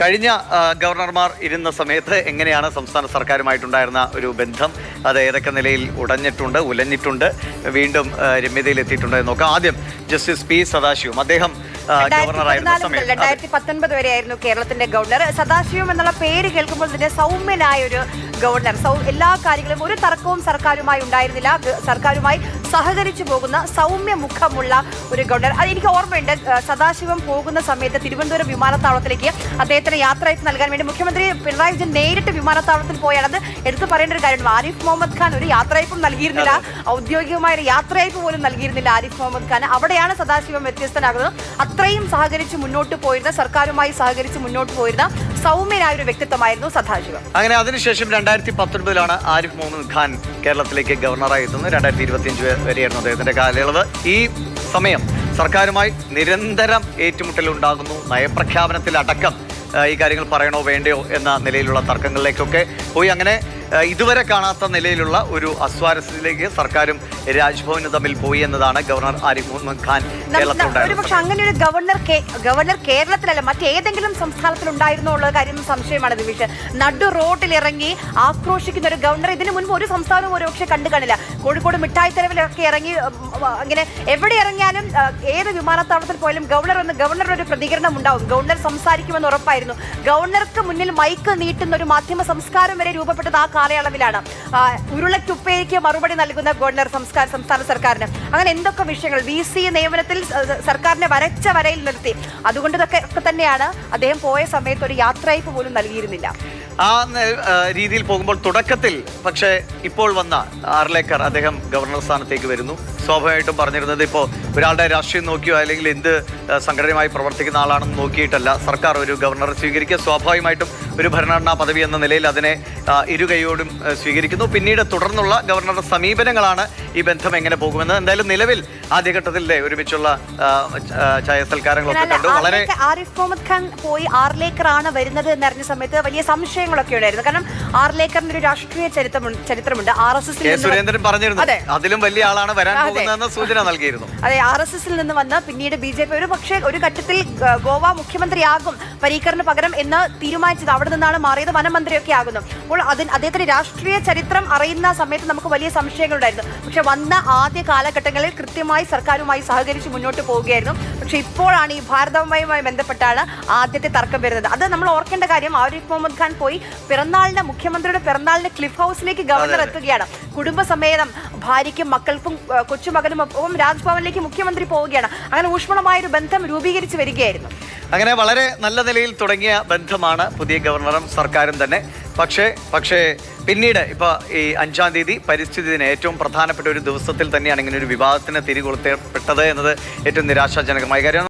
കഴിഞ്ഞ ഗവർണർമാർ ഇരുന്ന സമയത്ത് എങ്ങനെയാണ് സംസ്ഥാന സർക്കാരുമായിട്ടുണ്ടായിരുന്ന ഒരു ബന്ധം? അത് ഏതൊക്കെ നിലയിൽ ഉടഞ്ഞിട്ടുണ്ട് ഉലഞ്ഞിട്ടുണ്ട് വീണ്ടും രമ്യതയിൽ എത്തിയിട്ടുണ്ട് എന്ന് നോക്കാം. ആദ്യം ജസ്റ്റിസ് പി സദാശിവം. അദ്ദേഹം രണ്ടായിരത്തി പത്തൊൻപത് വരെയായിരുന്നു കേരളത്തിന്റെ ഗവർണർ. സദാശിവം എന്നുള്ള പേര് കേൾക്കുമ്പോൾ തന്നെ സൗമ്യനായ ഒരു ഗവർണർ. സൗ എല്ലാ കാര്യങ്ങളും ഒരു തർക്കവും സർക്കാരുമായി ഉണ്ടായിരുന്നില്ല. സർക്കാരുമായി സഹകരിച്ചു പോകുന്ന സൗമ്യ മുഖമുള്ള ഒരു ഗവർണർ. അത് എനിക്ക് ഓർമ്മയുണ്ട്. സദാശിവം പോകുന്ന സമയത്ത് തിരുവനന്തപുരം വിമാനത്താവളത്തിലേക്ക് അദ്ദേഹത്തിന് യാത്രയപ്പ് നൽകാൻ വേണ്ടി മുഖ്യമന്ത്രി പിണറായി വിജയൻ നേരിട്ട് വിമാനത്താവളത്തിൽ പോയാണത് എടുത്തു പറയേണ്ട ഒരു കാര്യമാണ് ആരിഫ് മുഹമ്മദ് ഖാൻ ഒരു യാത്രയപ്പും നൽകിയിരുന്നില്ല. ഔദ്യോഗികമായ ഒരു യാത്രയപ്പ് പോലും നൽകിയിരുന്നില്ല ആരിഫ് മുഹമ്മദ് ഖാൻ അവിടെയാണ് സദാശിവം വ്യത്യസ്തനാകുന്നത്. അത്രയും സഹകരിച്ച് മുന്നോട്ട് പോയിരുന്ന സർക്കാരുമായി സഹകരിച്ച് മുന്നോട്ട് പോയിരുന്ന സൗമ്യനായ ഒരു വ്യക്തിത്വമായിരുന്നു സദാശിവം. അങ്ങനെ അതിനുശേഷം രണ്ടായിരത്തി പത്തൊൻപതിലാണ് ആരിഫ് മുഹമ്മദ് ഖാൻ കേരളത്തിലേക്ക് ഗവർണറായി എത്തുന്നത്. രണ്ടായിരത്തി ഇരുപത്തിയഞ്ച് വരെയായിരുന്നു അദ്ദേഹത്തിന്റെ കാലയളവ്. ഈ സമയം സർക്കാരുമായി നിരന്തരം ഏറ്റുമുട്ടലുണ്ടാകുന്നു. നയപ്രഖ്യാപനത്തിലടക്കം ഈ കാര്യങ്ങൾ പറയണോ വേണ്ടയോ എന്ന നിലയിലുള്ള തർക്കങ്ങളിലേക്കൊക്കെ പോയി. അങ്ങനെ ഇതുവരെ കാണാത്ത നിലയിലുള്ള ഒരു അസ്വാരസ്യത്തിലേക്ക് സർക്കാരും രാജ്ഭവനും തമ്മിൽ പോയി എന്നതാണ് ഗവർണർ ആരിഫ് മുഹമ്മദ് ഖാൻ കേരളത്തിലുണ്ടായിരുന്നത്. പക്ഷെ അങ്ങനെ ഒരു ഗവർണർ ഗവർണർ കേരളത്തിലല്ല മറ്റേതെങ്കിലും സംസ്ഥാനത്തിൽ ഉണ്ടായിരുന്നോ ഉള്ള കാര്യം സംശയമാണ് നിമിഷ് നടു റോഡിൽ ഇറങ്ങി ആക്രോശിക്കുന്ന ഒരു ഗവർണർ ഇതിനു മുൻപ് ഒരു സംസ്ഥാനവും ഒരു പക്ഷെ കണ്ടു കാണില്ല. കോഴിക്കോട് മിഠായി തെരുവിലൊക്കെ ഇറങ്ങി അങ്ങനെ എവിടെ ഇറങ്ങിയാലും ഏത് വിമാനത്താവളത്തിൽ പോയാലും ഗവർണർ എന്ന് ഗവർണറുടെ ഒരു പ്രതികരണം ഉണ്ടാവും. ഗവർണർ സംസാരിക്കുമെന്ന് ഉറപ്പായിരുന്നു. ഗവർണർക്ക് മുന്നിൽ മൈക്ക് നീട്ടുന്ന ഒരു മാധ്യമ സംസ്കാരം വരെ രൂപപ്പെട്ടത് ആ കാലയളവിലാണ്. ഉരുളക്കുപ്പയ്ക്ക് മറുപടി നൽകുന്ന ഗവർണർ സംസ്കാര സംസ്ഥാന സർക്കാരിന്. അങ്ങനെ എന്തൊക്കെ വിഷയങ്ങൾ? വി സി നിയമനത്തിൽ സർക്കാരിനെ വരച്ച വരയിൽ നിർത്തി. അതുകൊണ്ട് ഒക്കെ തന്നെയാണ് അദ്ദേഹം പോയ സമയത്ത് ഒരു യാത്രയപ്പ് പോലും നൽകിയിരുന്നില്ല. ആ, രീതിയിൽ പോകുമ്പോൾ തുടക്കത്തിൽ പക്ഷേ ഇപ്പോൾ വന്ന ആർലേക്കർ അദ്ദേഹം ഗവർണർ സ്ഥാനത്തേക്ക് വരുന്നു. സ്വാഭാവികമായിട്ടും പറഞ്ഞിരുന്നത് ഇപ്പോൾ ഒരാളുടെ രാഷ്ട്രീയം നോക്കിയോ അല്ലെങ്കിൽ എന്ത് സംഘടനയുമായി പ്രവർത്തിക്കുന്ന ആളാണെന്ന് നോക്കിയിട്ടല്ല സർക്കാർ ഒരു ഗവർണറെ സ്വീകരിക്കുക. സ്വാഭാവികമായിട്ടും ഒരു ഭരണഘടനാ പദവി എന്ന നിലയിൽ അതിനെ ഇരുകൈയോടും സ്വീകരിക്കുന്നു. പിന്നീട് തുടർന്നുള്ള ഗവർണറുടെ സമീപനങ്ങളാണ് ഈ ബന്ധം എങ്ങനെ പോകുമെന്ന് എന്തായാലും നിലവിൽ ആദ്യഘട്ടത്തിൽ ദേ ഒരുമിച്ചുള്ള ചായ സൽക്കാരങ്ങളൊക്കെ കണ്ടു. വളരെ ആരിഫ് മുഹമ്മദ് ഖാൻ പോയി ആർലേക്കറാണ് വരുന്നത് എന്നറിഞ്ഞ സമയത്ത് വലിയ സംശയങ്ങളൊക്കെ ഉണ്ടായിരുന്നു. കാരണം ആർലേക്കറിന്റെ ഒരു രാഷ്ട്രീയ ചരിത്രം ചരിത്രമുണ്ട്. ആർ എസ് എസ് സുരേന്ദ്രൻ പറഞ്ഞിരുന്നു. അതിലും വലിയ ആളാണ് വരാൻ. പോകുന്നതെന്ന് സൂചന നൽകിയിരുന്നു. അതെ ആർ എസ് എസിൽ നിന്ന് വന്ന് പിന്നീട് ബി ജെ പി ഒരു പക്ഷേ ഒരു ഘട്ടത്തിൽ ഗോവ മുഖ്യമന്ത്രിയാകും പരീക്കറിന് പകരം എന്ന് തീരുമാനിച്ചത്. അവിടെ നിന്നാണ് മാറിയത് വനമന്ത്രിയൊക്കെ ആകുന്നു. അപ്പോൾ അതിന് അദ്ദേഹത്തിന്റെ രാഷ്ട്രീയ ചരിത്രം അറിയുന്ന സമയത്ത് നമുക്ക് വലിയ സംശയങ്ങളുണ്ടായിരുന്നു. പക്ഷെ വന്ന ആദ്യ കാലഘട്ടങ്ങളിൽ കൃത്യമായി സർക്കാരുമായി സഹകരിച്ച് മുന്നോട്ട് പോവുകയായിരുന്നു. പക്ഷെ ഇപ്പോഴാണ് ഈ ഭാരതവുമായി ബന്ധപ്പെട്ടാണ് ആദ്യത്തെ തർക്കം വരുന്നത്. അത് നമ്മൾ ഓർക്കേണ്ട കാര്യം ആരിഫ് മുഹമ്മദ് ഖാൻ പോയി പിറന്നാളിന് മുഖ്യമന്ത്രിയുടെ പിറന്നാളിന് ക്ലിഫ് ഹൗസിലേക്ക് ഗവർണർ എത്തുകയാണ്. കുടുംബസമേതം ഭാര്യയ്ക്കും മക്കൾക്കും ഏഹ്, കൊച്ചുമകനും ഒപ്പം രാജ്ഭവനിലേക്ക് മുഖ്യമന്ത്രി പോവുകയാണ്. അങ്ങനെ ഊഷ്മളമായ ഒരു ബന്ധം രൂപീകരിച്ചു വരികയായിരുന്നു. അങ്ങനെ വളരെ നല്ല നിലയിൽ തുടങ്ങിയ ബന്ധമാണ് പുതിയ ഗവർണറും സർക്കാരും തന്നെ. പക്ഷേ പക്ഷേ പിന്നീട് ഇപ്പൊ ഈ അഞ്ചാം തീയതി പരിസ്ഥിതി ദിനം ഏറ്റവും പ്രധാനപ്പെട്ട ഒരു ദിവസത്തിൽ തന്നെയാണ് ഇങ്ങനെ ഒരു വിവാദത്തിന് തിരികൊളുത്തപ്പെട്ടത് എന്നത് ഏറ്റവും നിരാശാജനകമായ കാര്യം